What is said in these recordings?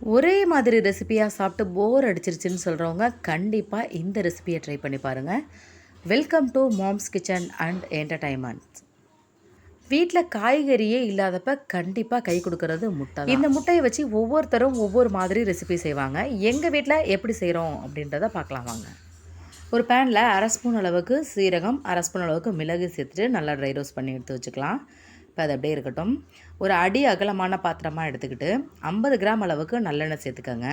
ஒரே மாதிரி ரெசிபியாக சாப்பிட்டு போர் அடிச்சிருச்சுன்னு சொல்கிறவங்க கண்டிப்பாக இந்த ரெசிபியை ட்ரை பண்ணி பாருங்கள் welcome to mom's kitchen and entertainment வீட்டில் காய்கறியே இல்லாதப்ப கண்டிப்பாக கை கொடுக்கறது முட்டை இந்த முட்டையை வச்சு ஒவ்வொருத்தரும் ஒவ்வொரு மாதிரி ரெசிபி செய்வாங்க. எங்கள் வீட்டில் எப்படி செய்கிறோம் அப்படின்றத பார்க்கலாம் வாங்க. ஒரு பேனில் அரை ஸ்பூன் அளவுக்கு சீரகம் அரை ஸ்பூன் அளவுக்கு மிளகு சேர்த்துட்டு நல்லா ட்ரை ரோஸ்ட் பண்ணி எடுத்து வச்சுக்கலாம். இப்போ அது அப்படியே இருக்கட்டும். ஒரு அடி அகலமான பாத்திரமாக எடுத்துக்கிட்டு ஐம்பது கிராம் அளவுக்கு நல்லெண்ணெய் சேர்த்துக்கோங்க.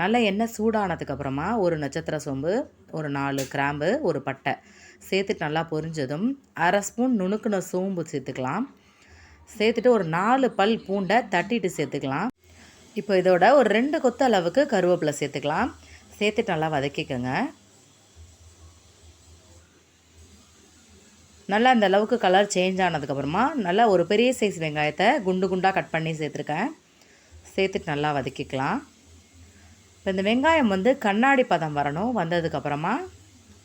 நல்ல எண்ணெய் சூடானதுக்கப்புறமா ஒரு நட்சத்திர சோம்பு ஒரு நாலு கிராம்பு ஒரு பட்டை சேர்த்துட்டு நல்லா பொரிஞ்சதும் அரை ஸ்பூன் நுணுக்குன சோம்பு சேர்த்துக்கலாம். சேர்த்துட்டு ஒரு நாலு பல் பூண்டை தட்டிட்டு சேர்த்துக்கலாம். இப்போ இதோட ஒரு ரெண்டு கொத்து அளவுக்கு கருவேப்பிலை சேர்த்துக்கலாம். சேர்த்துட்டு நல்லா வதக்கிக்கோங்க. நல்லா அந்த அளவுக்கு கலர் சேஞ்ச் ஆனதுக்கப்புறமா நல்லா ஒரு பெரிய சைஸ் வெங்காயத்தை குண்டு குண்டாக கட் பண்ணி சேர்த்துருக்கேன். சேர்த்துட்டு நல்லா வதக்கிக்கலாம். இப்போ இந்த வெங்காயம் வந்து கண்ணாடி பதம் வரணும். வந்ததுக்கப்புறமா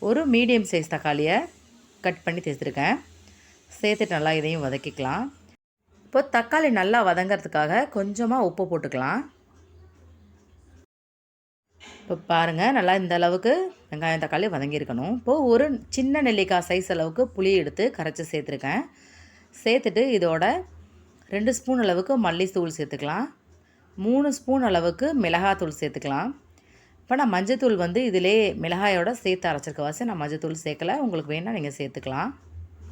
ஒரு மீடியம் சைஸ் தக்காளியை கட் பண்ணி சேர்த்துருக்கேன். சேர்த்துட்டு நல்லா இதையும் வதக்கிக்கலாம். இப்போ தக்காளி நல்லா வதங்கிறதுக்காக கொஞ்சமாக உப்பு போட்டுக்கலாம். இப்போ பாருங்கள் நல்லா இந்த அளவுக்கு வெங்காயம் தக்காளி வதங்கியிருக்கணும். இப்போது ஒரு சின்ன நெல்லிக்காய் சைஸ் அளவுக்கு புளி எடுத்து கரைச்சி சேர்த்துருக்கேன். சேர்த்துட்டு இதோட ரெண்டு ஸ்பூன் அளவுக்கு மல்லித்தூள் சேர்த்துக்கலாம். மூணு ஸ்பூன் அளவுக்கு மிளகாத்தூள் சேர்த்துக்கலாம். இப்போ நான் மஞ்சத்தூள் வந்து இதிலே மிளகாயோட சேர்த்து அரைச்சிருக்க வாசி நான் மஞ்சத்தூள் சேர்க்கல. உங்களுக்கு வேணால் நீங்கள் சேர்த்துக்கலாம்.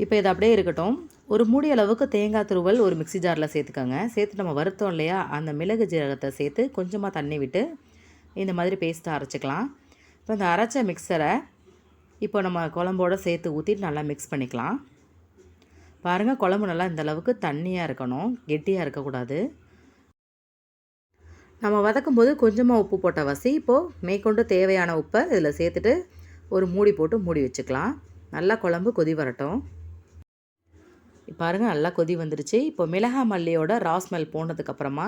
இப்போ இது அப்படியே இருக்கட்டும். ஒரு மூடி அளவுக்கு தேங்காய் துருவல் ஒரு மிக்ஸி ஜாரில் சேர்த்துக்கோங்க. சேர்த்து நம்ம வருத்தோம் இல்லையா அந்த மிளகு ஜீரகத்தை சேர்த்து கொஞ்சமாக தண்ணி விட்டு இந்த மாதிரி பேஸ்ட்டாக அரைச்சிக்கலாம். இப்போ இந்த அரைச்ச மிக்சரை இப்போ நம்ம குழம்போட சேர்த்து ஊற்றிட்டு நல்லா மிக்ஸ் பண்ணிக்கலாம். பாருங்கள் குழம்பு நல்லா இந்த அளவுக்கு தண்ணியாக இருக்கணும் கெட்டியாக இருக்கக்கூடாது. நம்ம வதக்கும் போது கொஞ்சமாக உப்பு போட்ட வசி இப்போது மேற்கொண்டு தேவையான உப்பை இதில் சேர்த்துட்டு ஒரு மூடி போட்டு மூடி வச்சுக்கலாம். நல்லா குழம்பு கொதி வரட்டும். பாருங்கள் நல்லா கொதி வந்துடுச்சு இப்போ மிளகா மல்லியோட ராஸ்மெல் போனதுக்கப்புறமா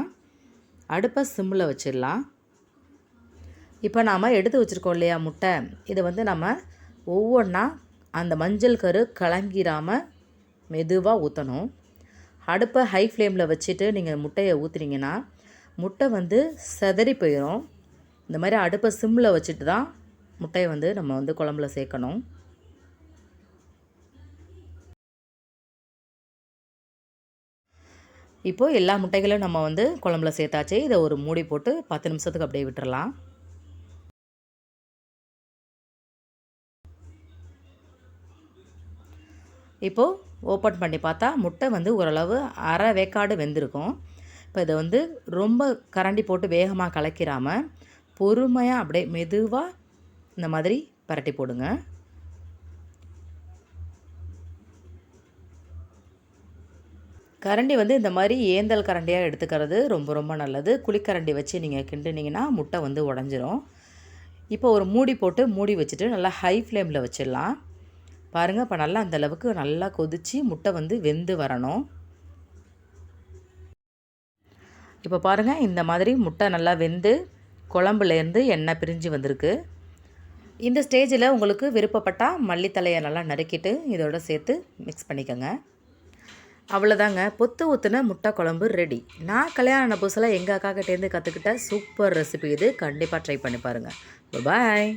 அடுப்பை சிம்மில் வச்சிடலாம். இப்போ நாம் எடுத்து வச்சுருக்கோம் இல்லையா முட்டை. இதை வந்து நம்ம ஒவ்வொன்றா அந்த மஞ்சள் கரு கலங்கிராமல் மெதுவாக ஊற்றணும் அடுப்பை ஹை ஃப்ளேமில் வச்சுட்டு நீங்கள் முட்டையை ஊற்றுனீங்கன்னா முட்டை வந்து செதறி போயிடும் இந்த மாதிரி அடுப்பை சிம்மில் வச்சுட்டு தான் முட்டையை வந்து நம்ம வந்து குழம்புல சேர்க்கணும். இப்போது எல்லா முட்டைகளும் நம்ம வந்து குழம்புல சேர்த்தாச்சு. இதை ஒரு மூடி போட்டு பத்து நிமிஷத்துக்கு அப்படியே விட்டுறலாம். இப்போது ஓப்பன் பண்ணி பார்த்தா முட்டை வந்து ஓரளவு அரை வேக்காடு வெந்திருக்கும். இப்போ இதை வந்து ரொம்ப கரண்டி போட்டு வேகமாக கலக்கிறாமல் பொறுமையாக அப்படியே மெதுவாக இந்த மாதிரி பரட்டி போடுங்க. கரண்டி வந்து இந்த மாதிரி ஏந்தல் கரண்டியாக எடுத்துக்கிறது ரொம்ப ரொம்ப நல்லது. குழிக்கரண்டி வச்சு நீங்கள் கிண்டுனீங்கன்னா முட்டை வந்து உடஞ்சிரும். இப்போ ஒரு மூடி போட்டு மூடி வச்சுட்டு நல்லா ஹை ஃப்ளேமில் வச்சிடலாம். பாருங்கள் இப்போ நல்லா அந்த அளவுக்கு நல்லா கொதித்து முட்டை வந்து வெந்து வரணும். இப்போ பாருங்கள் இந்த மாதிரி முட்டை நல்லா வெந்து குழம்புலேருந்து எண்ணெய் பிரிஞ்சு வந்திருக்கு. இந்த ஸ்டேஜில் உங்களுக்கு விருப்பப்பட்டால் மல்லித்தலையை நல்லா நறுக்கிட்டு இதோட சேர்த்து மிக்ஸ் பண்ணிக்கோங்க. அவ்வளோதாங்க பொத்து ஊற்றுன முட்டை குழம்பு ரெடி நான் கல்யாண புதுசில் எங்கள் அக்கா கிட்டேருந்து கற்றுக்கிட்ட சூப்பர் ரெசிபி இது. கண்டிப்பாக ட்ரை பண்ணி பாருங்கள் பாய்